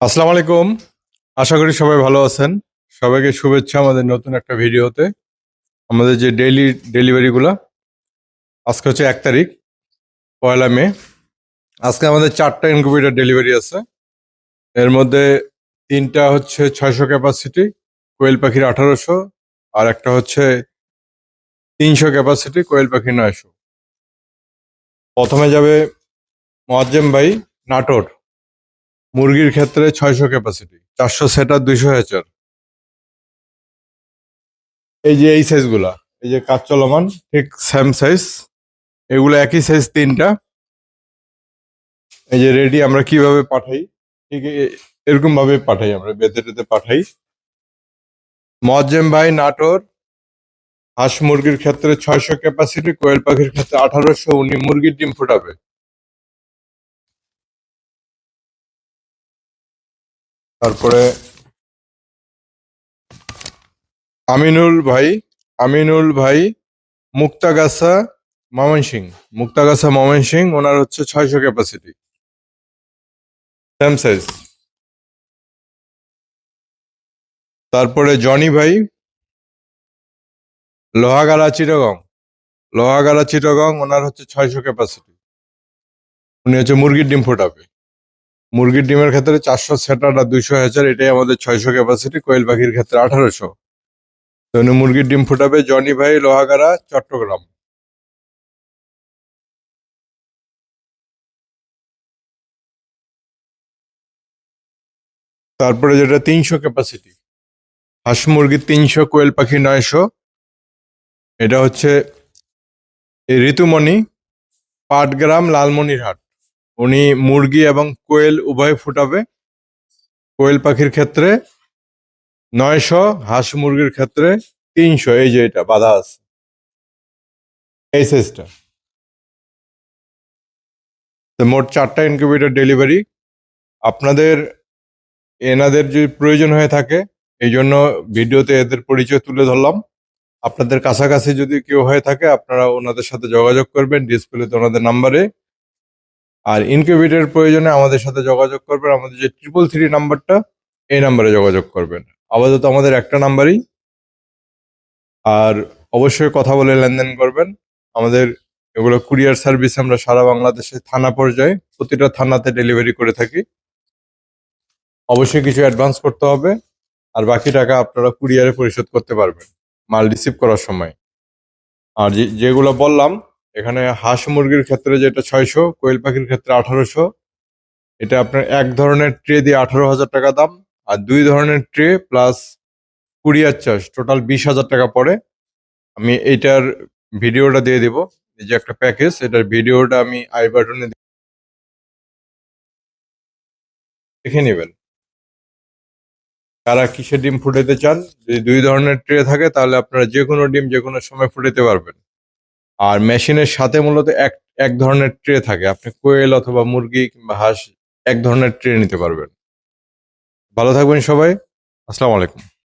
আসসালামু আলাইকুম। আশা করি সবাই ভালো আছেন। সবাইকে শুভেচ্ছা আমাদের নতুন একটা ভিডিওতে। আমাদের যে ডেইলি ডেলিভারিগুলো আজকে হচ্ছে এক তারিখ, পয়লা মে। আজকে আমাদের চারটা ইনকিউবেটার ডেলিভারি আছে। এর মধ্যে তিনটা হচ্ছে ছয়শো ক্যাপাসিটি কোয়েল পাখির আঠারোশো, আর একটা হচ্ছে তিনশো ক্যাপাসিটি কোয়েল পাখির নয়শো। প্রথমে যাবে মোয়াজ্জেম ভাই, নাটোর। মুরগির ক্ষেত্রে ছয়শো ক্যাপাসিটি চারশো সেটার দুইশো হ্যাচার এই যে এই সাইজগুলা এই যে কাজ চলমান, ঠিক সেম সাইজ এগুলো একই সাইজ তিনটা। এই যে রেডি আমরা কীভাবে পাঠাই, ঠিক এরকম ভাবে পাঠাই আমরা, বেঁধে টেতে পাঠাই। মজ্জেম ভাই নাটোর, হাঁস মুরগির ক্ষেত্রে ছয়শো ক্যাপাসিটি কোয়েল পাখির ক্ষেত্রে আঠারোশো, উনি মুরগির ডিম ফোটাবে। তারপরে আমিনুল ভাই আমিনুল ভাই, মুক্তাগাছা ময়মনসিং মুক্তাগাছা ময়মনসিং ওনার হচ্ছে ছয়শো ক্যাপাসিটি সাইজ তারপরে জনি ভাই লোহাগাড়া চিটাগং। লোহাগাড়া চিটাগং, ওনার হচ্ছে ছয়শো ক্যাপাসিটি উনি হচ্ছে মুরগির ডিম ফোটাবে। মুরগির ডিমের ক্ষেত্রে চারশো সেটার আর দুইশো হাজার, এটাই আমাদের ছয়শো ক্যাপাসিটি কোয়েল পাখির ক্ষেত্রে আঠারোশো। উনি মুরগির ডিম ফোটাবে জনি ভাই, লোহাগাড়া, চট্টগ্রাম। তারপরে যেটা তিনশো ক্যাপাসিটি হাঁস মুরগি তিনশো, কোয়েল পাখি নয়শো। এটা হচ্ছে ঋতুমণি, পাটগ্রাম, লালমনিরহাট। উনি মুরগি এবং কোয়েল উভয় ফুটাবে। কোয়েল পাখির ক্ষেত্রে নয়শো, হাঁস মুরগির ক্ষেত্রে তিনশো, এই যে এটা বাধা আছে। এই সাইজটা মোট চারটা ইনকিউবেটর ডেলিভারি আপনাদের, এনাদের যদি প্রয়োজন হয়ে থাকে, এই জন্য ভিডিওতে এদের পরিচয় তুলে ধরলাম। আপনাদের কাছাকাছি যদি কেউ হয়ে থাকে, আপনারা ওনাদের সাথে যোগাযোগ করবেন। ডিসপ্লেতে ওনাদের নাম্বারে আর ইনকিউবেটর প্রয়োজনে আমাদের সাথে যোগাযোগ করবেন। আমাদের যে ট্রিপল থ্রি নাম্বারটা এই নাম্বারে যোগাযোগ করবেন। আপাতত আমাদের একটা নাম্বারই আর অবশ্যই কথা বলে লেনদেন করবেন। আমাদের এগুলো কুরিয়ার সার্ভিস আমরা সারা বাংলাদেশে থানা পর্যায়ে প্রতিটা থানাতে ডেলিভারি করে থাকি। অবশ্যই কিছু অ্যাডভান্স করতে হবে। আর বাকি টাকা আপনারা কুরিয়ারে পরিশোধ করতে পারবেন। মাল রিসিভ করার সময়। আর যেগুলো বললাম এখানে হাঁস মুরগির ক্ষেত্রে যেটা ছয়শো, কোয়েল পাখির ক্ষেত্রে আঠারোশো। এটা আপনার এক ধরনের ট্রে দিয়ে আঠারো হাজার টাকা দাম, আর দুই ধরনের tray plus courier charge total বিশ হাজার টাকা পড়ে। আমি এইটার ভিডিওটা দিয়ে দিব, এই যে একটা প্যাকেজ এটার ভিডিওটা আমি আই বাটনে দেখে নেবেন। কারা কিসের ডিম ফুটাতে চান, যদি দুই ধরনের ট্রে থাকে, তাহলে আপনারা যে কোনো ডিম যে কোনো সময় ফুটাতে পারবেন। আর মেশিনের সাথে মূলত এক এক ধরনের ট্রে থাকে। আপনি কোয়েল অথবা মুরগি কিংবা হাঁস এক ধরনের ট্রে নিতে পারবেন। ভালো থাকবেন সবাই। আসসালামু আলাইকুম।